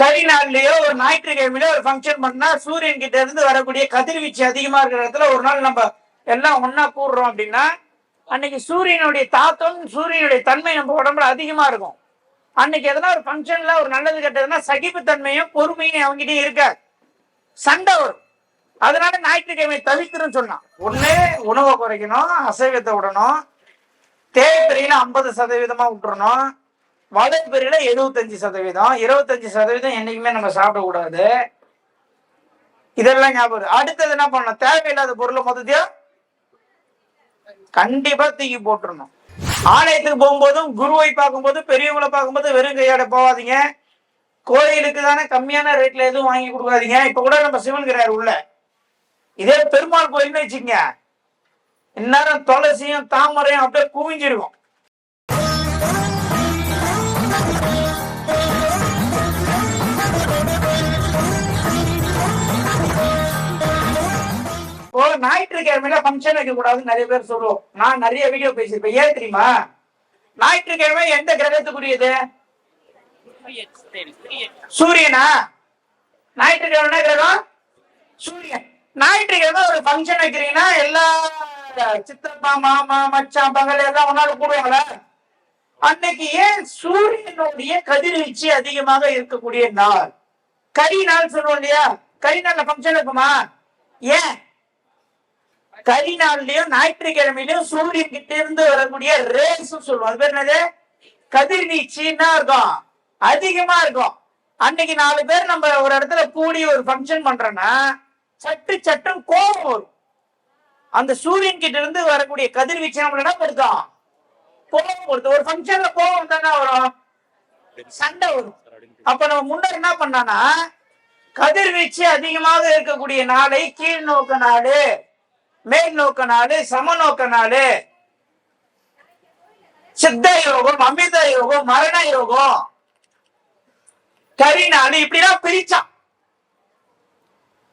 கரி நாள்லயோ ஒரு ஞாயிற்றுக்கிழமையிலோ ஒரு ஃபங்க்ஷன் பண்ணா சூரியன் கிட்ட இருந்து வரக்கூடிய கதிர்வீச்சு அதிகமா இருக்கிற இடத்துல ஒரு நாள் நம்ம எல்லாம் ஒன்னா கூடுறோம் அப்படின்னா அன்னைக்கு சூரியனுடைய தாக்கம் சூரியனுடைய தன்மை நம்ம உடம்புல அதிகமா இருக்கும். அன்னைக்கு எதனா ஒரு ஃபங்க்ஷன்ல ஒரு நல்லது கெட்டதுன்னா சகிப்புத்தன்மையும் பொறுமையும் அவங்ககிட்ட இருக்காது. சண்டை வரும். அதனால ஞாயிற்றுக்கிழமை தவிர்த்துன்னு சொன்னான். ஒண்ணு உணவை குறைக்கணும் அசைவத்தை விடணும் தேய்பிரையில ஐம்பது சதவீதமா விட்டுறணும். வளர்பிரையில எழுபத்தஞ்சு சதவீதம் இருபத்தஞ்சு சதவீதம் என்னைக்குமே நம்ம சாப்பிடக்கூடாது. இதெல்லாம் ஞாபகம் அடுத்தது என்ன பண்ணணும்? தேவையில்லாத பொருளை மொத்தத்தையும் கண்டிப்பா தூக்கி போட்டுறணும். ஆலயத்துக்கு போகும்போதும் குருவை பார்க்கும்போது பெரியவங்களை பார்க்கும்போது வெறும் கையோட போகாதீங்க. கோயிலுக்கு தானே கம்மியான ரேட்ல எதுவும் வாங்கி கொடுக்காதீங்க. இப்ப கூட நம்ம சிவன் கிடையாது உள்ள. இதே பெருமாள் கோயில்னு வச்சுக்கோங்க. இந்நேரம் துளசியும் தாமரையும் அப்படியே குவிஞ்சிருக்கும். ஞாயிற்றுக்கிழமையில ஃபங்க்ஷன் வைக்க கூடாதுன்னு நிறைய பேர் சொல்லுவோம். நான் நிறைய வீடியோ பேசியிருப்பேன். ஏன் தெரியுமா? ஞாயிற்றுக்கிழமை எந்த கிரகத்துக்குரியது? சூரியனா? ஞாயிற்றுக்கிழமை கிரகம்? சூரியன். ஞாயிற்றுக்கிழமை ஒரு ஃபங்க்ஷன் வைக்கிறீங்கன்னா எல்லா சித்தப்பா மாமா மச்சான் பகல் எல்லாம் ஒன்னால கூடுவாங்களா? அன்னைக்கு ஏன் சூரியனுடைய கதிர்வீச்சு அதிகமாக இருக்கக்கூடிய நாள்? கரி நாள் சொல்லுவோம் இல்லையா? கரி நாள்ல ஃபங்க்ஷன் இருக்குமா ஏன்? கரி நாள்லயும் ஞாயிற்றுக்கிழமையிலயும் சூரியன் கிட்ட இருந்து வரக்கூடிய ரேஸ் சொல்லுவோம். அது பேர் என்னது? கதிர்வீச்சுன்னா இருக்கும் அதிகமா இருக்கும். அன்னைக்கு நாலு பேர் நம்ம ஒரு இடத்துல கூடி ஒரு ஃபங்க்ஷன் பண்றோம்னா சட்டு சட்டம் கோபம் வரும். அந்த சூரியன் கிட்ட இருந்து வரக்கூடிய கதிர்வீச்சு நம்ம என்ன படுத்தோம்? கோபம் கொடுத்து ஒரு ஃபங்க்ஷன்ல கோபம் தானே வரும்? சண்டை வரும். அப்ப நம்ம முன்னர் என்ன பண்ணானா கதிர்வீச்சு அதிகமாக இருக்கக்கூடிய நாளை கீழ் நோக்க நாடு. மேல் நோக்க நாடு சமநோக்க நாடு சித்த யோகம் அமிர்த யோகம் மரண யோகம். கரி இப்படிலாம் பிரிச்சான்.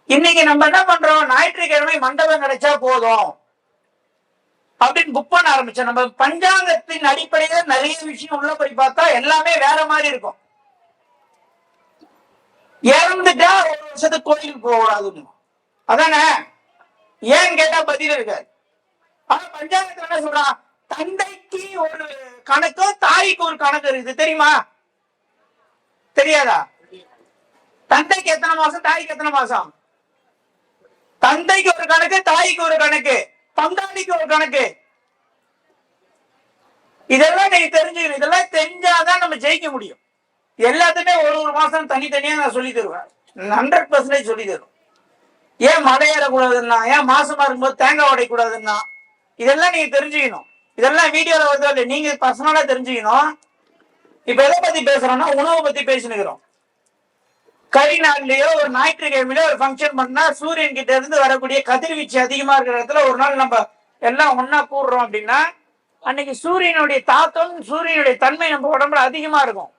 இன்னைக்கு நம்ம என்ன பண்றோம்? ஞாயிற்றுக்கிழமை மண்டபம் கிடைச்சா போதும். அப்படின்னு புக் பண்ண ஆரம்பிச்சோம். நம்ம பஞ்சாங்கத்தின் அடிப்படையில நிறைய விஷயம் உள்ள போய் பார்த்தா எல்லாமே வேற மாதிரி இருக்கும். இறந்துட்டா ஒரு வருஷத்துக்கு கோயிலுக்கு போக அதானே? ஏன் கேட்டா பதில் இருக்காது. ஆனா பஞ்சாங்கத்துல என்ன சொல்றான் தந்தைக்கு ஒரு கணக்கு தாய்க்கு ஒரு கணக்கு இருக்குது. தெரியுமா? தெரியாதா? தந்தைக்கு எத்தனை மாசம் தாய்க்கு எத்தனை மாசம்? தந்தைக்கு ஒரு கணக்கு தாய்க்கு ஒரு கணக்கு பங்காளிக்கு ஒரு கணக்கு. இதெல்லாம் நீங்க தெரிஞ்சுக்கணும். இதெல்லாம் தெரிஞ்சாதான் நம்ம ஜெயிக்க முடியும். எல்லாத்துமே ஒரு ஒரு மாசம் தனித்தனியா நான் சொல்லி தருவேன். ஹண்ட்ரட் பர்சன்டேஜ் சொல்லி தருவேன். ஏன் மலையேறக்கூடாதுன்னா ஏன் மாசமா இருக்கும்போது தேங்காய் உடைக்கூடாதுன்னா இதெல்லாம் நீங்க தெரிஞ்சுக்கணும். இதெல்லாம் வீடியோல வருதோ இல்லை நீங்க பர்சனலா தெரிஞ்சுக்கணும். இப்ப எதை பத்தி பேசுறோம்னா உணவை பத்தி பேசினுக்கிறோம். கறி நாள்லயோ ஒரு ஞாயிற்றுக்கிழமையிலோ ஒரு ஃபங்க்ஷன் பண்ணா சூரியன் கிட்ட இருந்து வரக்கூடிய கதிர்வீச்சு அதிகமா இருக்கிற இடத்துல ஒரு நாள் நம்ம எல்லாம் ஒன்னா கூடுறோம் அப்படின்னா அன்னைக்கு சூரியனுடைய தாக்கம் சூரியனுடைய தன்மை நம்ம உடம்புல அதிகமா இருக்கும்.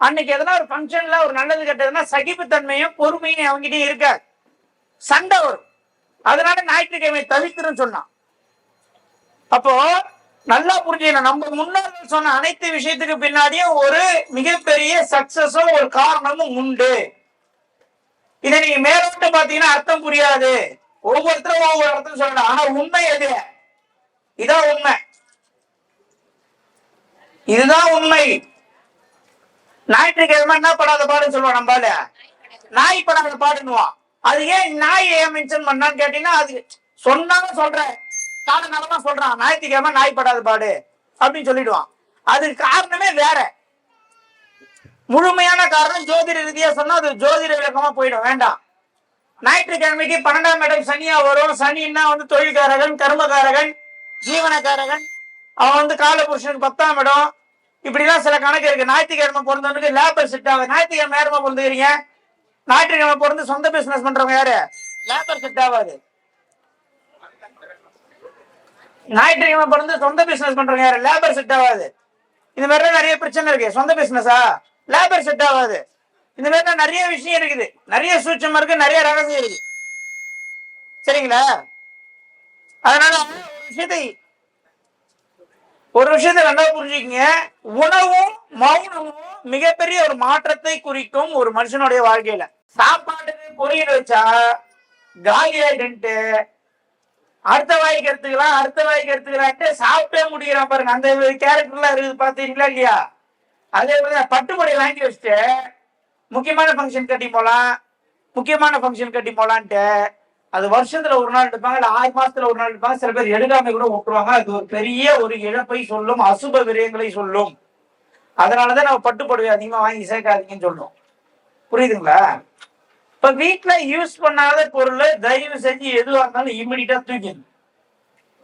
அன்னைக்கு எதனா ஒரு ஃபங்க்ஷன்ல ஒரு நல்லது கெட்டதுன்னா சகிப்புத்தன்மையும் பொறுமையும் அவங்ககிட்ட இருக்காது. சண்டை வரும். அதனால ஞாயிற்றுக்கிழமை தவிர்த்துன்னு சொன்னான். அப்போ நல்லா புரிஞ்சுக்கணும். நம்ம முன்னோர்கள் சொன்ன அனைத்து விஷயத்துக்கு பின்னாடியும் ஒரு மிகப்பெரிய சக்சஸும் ஒரு காரணமும் உண்டு. இதை நீங்க மேலோட்டு பாத்தீங்கன்னா அர்த்தம் புரியாது. ஒவ்வொருத்தரும் ஒவ்வொரு அர்த்தம் சொல்லலாம். ஆனா உண்மை எது? இதான் உண்மை. இதுதான் உண்மை. ஞாயிற்றுக்கிழமை என்ன படாத பாடுன்னு சொல்லுவான் நம்மளால நாய் படாத பாடுன்னுவான். அது ஏன் நாய் ஏன் மென்ஷன் பண்ணான்னு கேட்டீங்கன்னா அது சொன்னாலும் சொல்றேன். கால நலமா சொல்றான். ஞாயிற்றுக்கிழமை நாய் படாத பாடு அப்படின்னு சொல்லிடுவான். அதுக்கு காரணமே வேற. முழுமையான காரணம் ஜோதிட ரீதியா சொன்னா அது ஜோதிட விளக்கமா போயிடும். வேண்டாம். ஞாயிற்றுக்கிழமைக்கு பன்னெண்டாம் இடம் சனியா வரும். சனின்னா வந்து தொழில்காரகன் கர்மகாரகன் ஜீவனக்காரகன். அவன் வந்து காலபுருஷனுக்கு பத்தாம் இடம். இப்படிலாம் சில கணக்கு இருக்கு. ஞாயிற்றுக்கிழமை பிறந்தவனுக்கு லேபர் செட் ஆகுது. ஞாயிற்றுக்கிழமை நேரமா பிறந்துக்கிறீங்க ஞாயிற்றுக்கிழமை பிறந்து சொந்த பிசினஸ் பண்றவங்க யாரு? லேபர் செட் ஆகாது ஞாயிற்றுக்கிழமை பிறந்து சொந்த பிசினஸ் பண்றவங்க யாரு? லேபர் செட் ஆகாது இந்த மாதிரி நிறைய பிரச்சனை இருக்கு. சொந்த பிசினஸா லேபர் செட் ஆகாது இந்த மாதிரி நிறைய விஷயம் இருக்குது. நிறைய சூட்சம் இருக்கு நிறைய ரகசியம் இருக்கு. சரிங்களா? அதனால ஒரு விஷயத்தை ஒரு விஷயத்தை நல்லா புரிஞ்சுக்கங்க. உணவும் மௌனமும் மிகப்பெரிய ஒரு மாற்றத்தை குறிக்கும் ஒரு மனுஷனுடைய வாழ்க்கையில. சாப்பாட்டுக்கு பொரியல் வச்சா காலி ஆயிட்டு அடுத்த வாய்க்கு எடுத்துக்கலாம் அடுத்த வாய்க்கு எடுத்துக்கலான்ட்டு சாப்பிட்டே முடிக்கிறான் பாருங்க. அந்த கேரக்டர்லாம் இருக்குது பாத்தீங்களா இல்லையா? அதே மாதிரி பட்டுப்படை வாங்கி வச்சுட்டு முக்கியமான ஃபங்க்ஷன் கட்டி போகலாம் முக்கியமான ஃபங்க்ஷன் கட்டி போகலான்ட்டு அது வருஷத்துல ஒரு நாள் எடுப்பாங்க இல்ல ஆறு மாசத்துல ஒரு நாள் எடுப்பாங்க. சில பேர் எடுக்காம கூட விட்டுருவாங்க அது ஒரு பெரிய ஒரு இழப்பை சொல்லும் அசுப விரயங்களை சொல்லும். அதனாலதான் நம்ம பட்டுப்படவை அதிகமா வாங்கி சேர்க்காதீங்கன்னு சொல்றோம். புரியுதுங்களா? இப்ப வீட்ல யூஸ் பண்ணாத பொருளை தயவு செஞ்சு எதுவா இருந்தாலும் இம்மிடியா தூக்கிடு.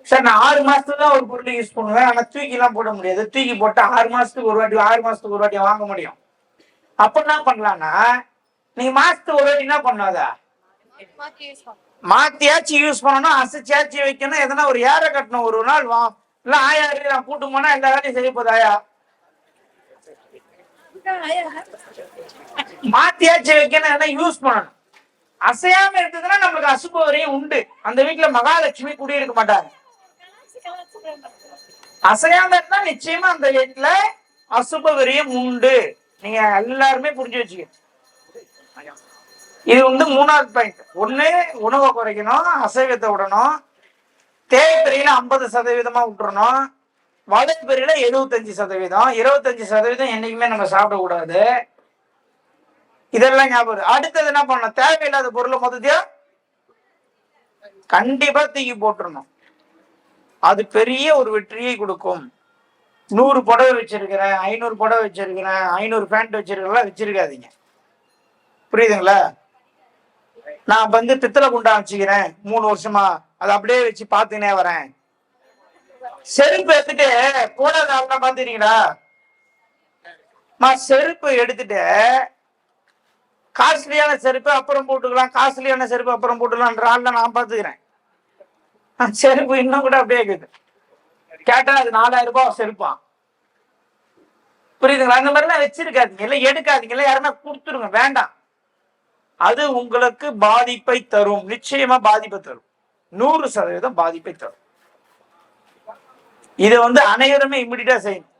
சார் நான் ஆறு மாசத்துக்கு தான் ஒரு பொருளை யூஸ் பண்ணுவேன். ஆனா தூக்கி எல்லாம் போட முடியாது. தூக்கி போட்டா ஆறு மாசத்துக்கு ஒரு வாட்டி ஆறு மாசத்துக்கு ஒரு வாட்டி வாங்க முடியும். அப்ப என்ன பண்ணலாம்னா நீங்க மாசத்துக்கு ஒரு வாட்டி என்ன பண்ணாதா மாத்தியாச்சும் யூஸ் பண்ணணும் அசைச்சாச்சு வைக்கணும். எதனா ஒரு ஏற கட்டணும். ஒரு நாள் வா இல்ல ஆயா இருக்கு, நான் கூட்டு போனா எல்லா வேலையும் செய்ய போதாயா ஆயா? மாத்தியாச்சு வைக்கணும் யூஸ் பண்ணணும். அசையாம இருந்ததுன்னா நம்மளுக்கு அசுப வரையும் உண்டு. அந்த வீட்டுல மகாலட்சுமி குடியிருக்க மாட்டாங்க. அசையாம இருந்தா நிச்சயமா அந்த வீட்டுல அசுப உண்டு. நீங்க எல்லாருமே புரிஞ்சு வச்சுக்க இது வந்து மூணாவது பாயிண்ட் ஒண்ணு உணவை குறைக்கணும் அசைவத்தை விடணும். தேவைப்பெரியில ஐம்பது சதவீதமா விட்டுறணும். வளர்ப்பெரியில எழுபத்தஞ்சு சதவீதம். இருபத்தஞ்சு சதவீதம் என்னைக்குமே நம்ம சாப்பிடக்கூடாது. இதெல்லாம் ஞாபகம் அடுத்தது என்ன பண்ணணும்? தேவையில்லாத பொருளை மொத்தத்தையா கண்டிப்பா தூக்கி போட்டுடணும் அது பெரிய ஒரு வெற்றியை கொடுக்கும். நூறு புடவை வச்சிருக்கிறேன் ஐநூறு புடவை வச்சிருக்கிறேன் ஐநூறு பேண்ட் வச்சிருக்கலாம் வச்சிருக்காதீங்க. புரியுதுங்களா? நான் வந்து பித்தளை குண்டா வச்சுக்கிறேன் மூணு வருஷமா. அதை அப்படியே வச்சு பார்த்துனே வரேன். செருப்பு எடுத்துட்டு போடாத ஆள்லாம் பாத்துறீங்களா செருப்பு எடுத்துட்டு காஸ்ட்லியான செருப்பு அப்புறம் போட்டுக்கலாம் காஸ்ட்லியான செருப்பு அப்புறம் போட்டுக்கலாம்ன்ற ஆள்ல நான் பாத்துக்கிறேன். செருப்பு இன்னும் கூட அப்படியே இருக்குது. கேட்டா அது நாலாயிரம் ரூபாய் செருப்பான் புரியுதுங்களா? அந்த மாதிரிலாம் வச்சிருக்காதீங்க. இல்ல எடுக்காதீங்க. இல்ல யாருன்னா கொடுத்துருங்க. வேண்டாம். அது உங்களுக்கு பாதிப்பை தரும். நிச்சயமா பாதிப்பை தரும். நூறு சதவீதம் பாதிப்பை தரும். இதை வந்து அனைவருமே இம்மிடியா செய்யணும்.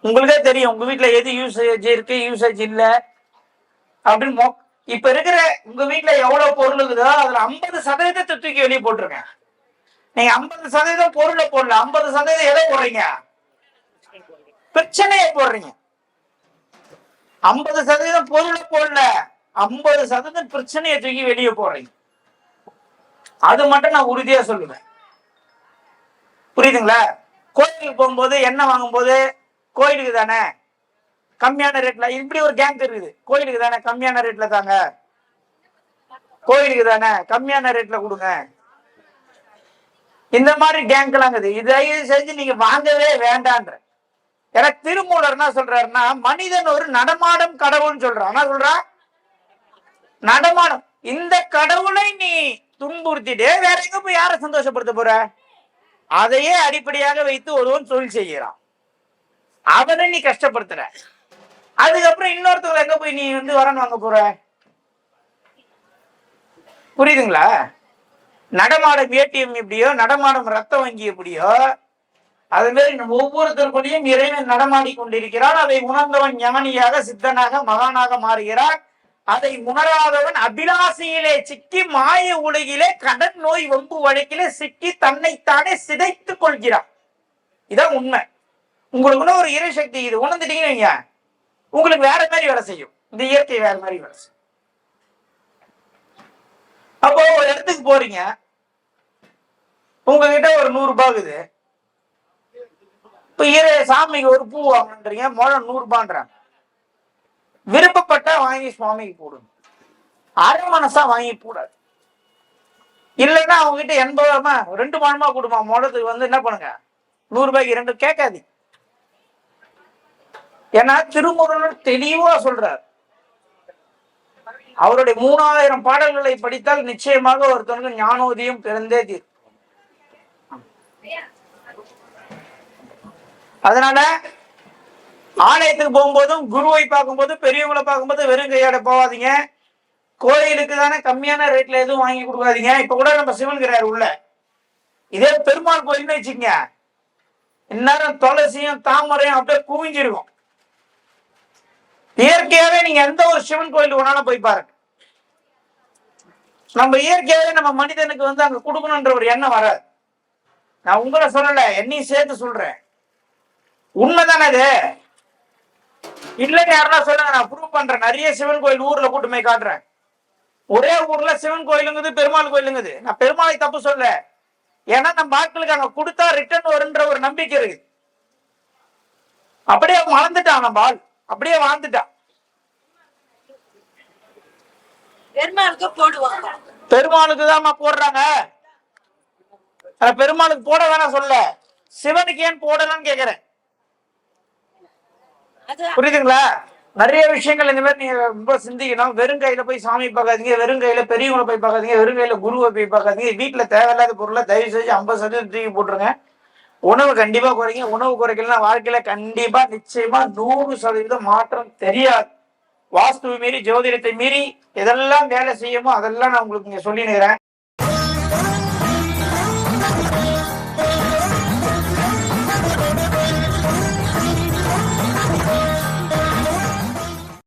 உங்களுக்கே தெரியும். உங்க வீட்டுல எது யூசேஜ் இருக்கு? யூசேஜ் இல்லை. அப்படின்னு இப்ப இருக்கிற உங்க வீட்டுல எவ்வளவு பொருள் இருக்குதோ அதுல ஐம்பது சதவீதத்தை தூக்கி வெளியே போட்டுருங்க. நீங்க ஐம்பது சதவீதம் பொருளை போடல ஐம்பது சதவீதம் எதை போடுறீங்க? பிரச்சனையை போடுறீங்க. ஐம்பது சதவீதம் பொருளை போடல ஐம்பது சதவீதம் பிரச்சனையை தூக்கி வெளியே போடுறீங்க. அது மட்டும் நான் உறுதியா சொல்லுவேன். புரியுதுங்களா? கோயிலுக்கு போகும்போது எண்ணெய் வாங்கும்போது கோயிலுக்கு தானே? கம்மியான ரேட்ல இப்படி ஒரு கேங் இருக்குது கோயிலுக்கு தானே கம்மியான ரேட்ல தாங்க. கோயிலுக்கு தானே கம்மியான ரேட்ல கொடுங்க. இந்த மாதிரி கேங்க்லாம் இருக்குது. இதை செஞ்சு நீங்க வாங்கவே வேண்டான்ற ஏன்னா திருமூலர் என்ன சொல்றாருன்னா மனிதன் ஒரு நடமாடும் கடவுள்னு சொல்றான். என்ன சொல்றா? நடமாடும். இந்த கடவுளை நீ துன்புறுத்திட்டு வேற எங்க போய் யாரை சந்தோஷப்படுத்த போற? அதையே அடிப்படையாக வைத்து ஒருவன் தொழில் செய்கிறான். அவனை நீ கஷ்டப்படுத்துற. அதுக்கப்புறம் இன்னொருத்தவங்க எங்க போய் நீ வந்து வரன் வாங்க போற? புரியுதுங்களா? நடமாடும் ஏடிஎம் எப்படியோ நடமாடும் ரத்த வங்கி எப்படியோ அது மாதிரி நம்ம ஒவ்வொருத்தருக்குள்ளேயும் இறைவன் நடமாடி கொண்டிருக்கிறான். அதை உணர்ந்தவன் ஞானியாக சித்தனாக மகானாக மாறுகிறான். அதை உணராதவன் அபிலாசையிலே சிக்கி மாய உலகிலே கடன் நோய் வம்பு வழக்கிலே சிக்கி தன்னைத்தானே சிதைத்துக் கொள்கிறான். இதான் உண்மை. உங்களுக்குள்ள ஒரு இறை சக்தி இது உணர்ந்துட்டீங்கன்னு வைங்க, உங்களுக்கு வேற மாதிரி வேலை செய்யும். இந்த இயற்கை வேற மாதிரி வேலை செய்யும். அப்போ ஒரு இடத்துக்கு போறீங்க. உங்ககிட்ட ஒரு நூறு ரூபாய்க்குது இப்ப இரு சாமிக்கு ஒரு பூ வாங்கன்றீங்க முழம் நூறு ரூபான்றாங்க. விருப்பப்பட்டா வாங்கி சுவாமிக்கு போடுங்க. அரை மனசா வாங்கி போடாது. இல்லைன்னா அவங்க கிட்ட எண்பது ரூபாய் ரெண்டு பணமா கொடுமா. முடத்துக்கு வந்து என்ன பண்ணுங்க? நூறு ரூபாய்க்கு ரெண்டு கேட்காதீங்க. ஏன்னா திருமுருகன் தெளிவா சொல்றார். அவருடைய மூணாயிரம் பாடல்களை படித்தால் நிச்சயமாக ஒருத்தனுக்கு ஞானோதயம் பிறந்தே தீர் அதனால ஆலயத்துக்கு போகும்போதும் குருவை பார்க்கும்போது பெரியவங்களை பார்க்கும்போது வெறும் கையோட போகாதீங்க. கோயிலுக்கு தானே கம்மியான ரேட்ல எதுவும் வாங்கி கொடுக்காதீங்க. இப்ப கூட நம்ம சிவன் கிடையாது உள்ள. இதே பெருமாள் கோயில்னு வச்சுக்கோங்க. இந்நேரம் துளசியும் தாமரையும் அப்படியே குவிஞ்சிருக்கும். இயற்கையாவே நீங்க எந்த ஒரு சிவன் கோயில் வேணாலும் போய் பாருங்க. நம்ம இயற்கையாவே நம்ம மனிதனுக்கு வந்து அங்க கொடுக்கணுன்ற ஒரு எண்ணம் வராது. நான் உங்களை சொல்லல என்னையும் சேர்த்து சொல்றேன். உண்மைதானே அது? இல்லைன்னு யாருன்னா சொல்லுங்க நான் ப்ரூவ் பண்றேன். நிறைய சிவன் கோயில் ஊர்ல கூட்டு போய் காட்டுறேன். ஒரே ஊர்ல சிவன் கோயிலுங்குது பெருமாள் கோயிலுங்குது. நான் பெருமாளை தப்பு சொல்ல ஏன்னா நம்ம ஆட்களுக்கு அங்க கொடுத்தா ரிட்டர்ன் வருன்ற ஒரு நம்பிக்கை இருக்கு அப்படியே மறந்துட்டான் நம்ம ஆள். அப்படியே வாழ்ந்துட்டான் பெருமாளுக்கு போடுவாங்க. பெருமாளுக்கு தான் போடுறாங்க. பெருமாளுக்கு போட வேணாம் சொல்ல. சிவனுக்கு ஏன் போடலன்னு கேக்குறேன். புரியுதுங்களா? நிறைய விஷயங்கள் இந்த மாதிரி நீங்க ரொம்ப சிந்திக்கணும். வெறும் கையில போய் சாமி பார்க்காதீங்க வெறும் கையில பெரியவங்களை போய் பார்க்காதீங்க வெறும் கையில குருவை போய் பார்க்காதீங்க. வீட்டுல தேவையில்லாத பொருளை தயவு செஞ்சு ஐம்பது சதவீதம் தூக்கி போட்டுருங்க. உணவு கண்டிப்பா குறைங்க உணவு குறைக்கலாம் வாழ்க்கையில கண்டிப்பா நிச்சயமா நூறு சதவீதம் மாற்றம் தெரியாது. வாஸ்துவை மீறி ஜோதிடத்தை மீறி எதெல்லாம் வேலை செய்யுமோ அதெல்லாம் நான் உங்களுக்கு இங்க சொல்லினுக்கிறேன்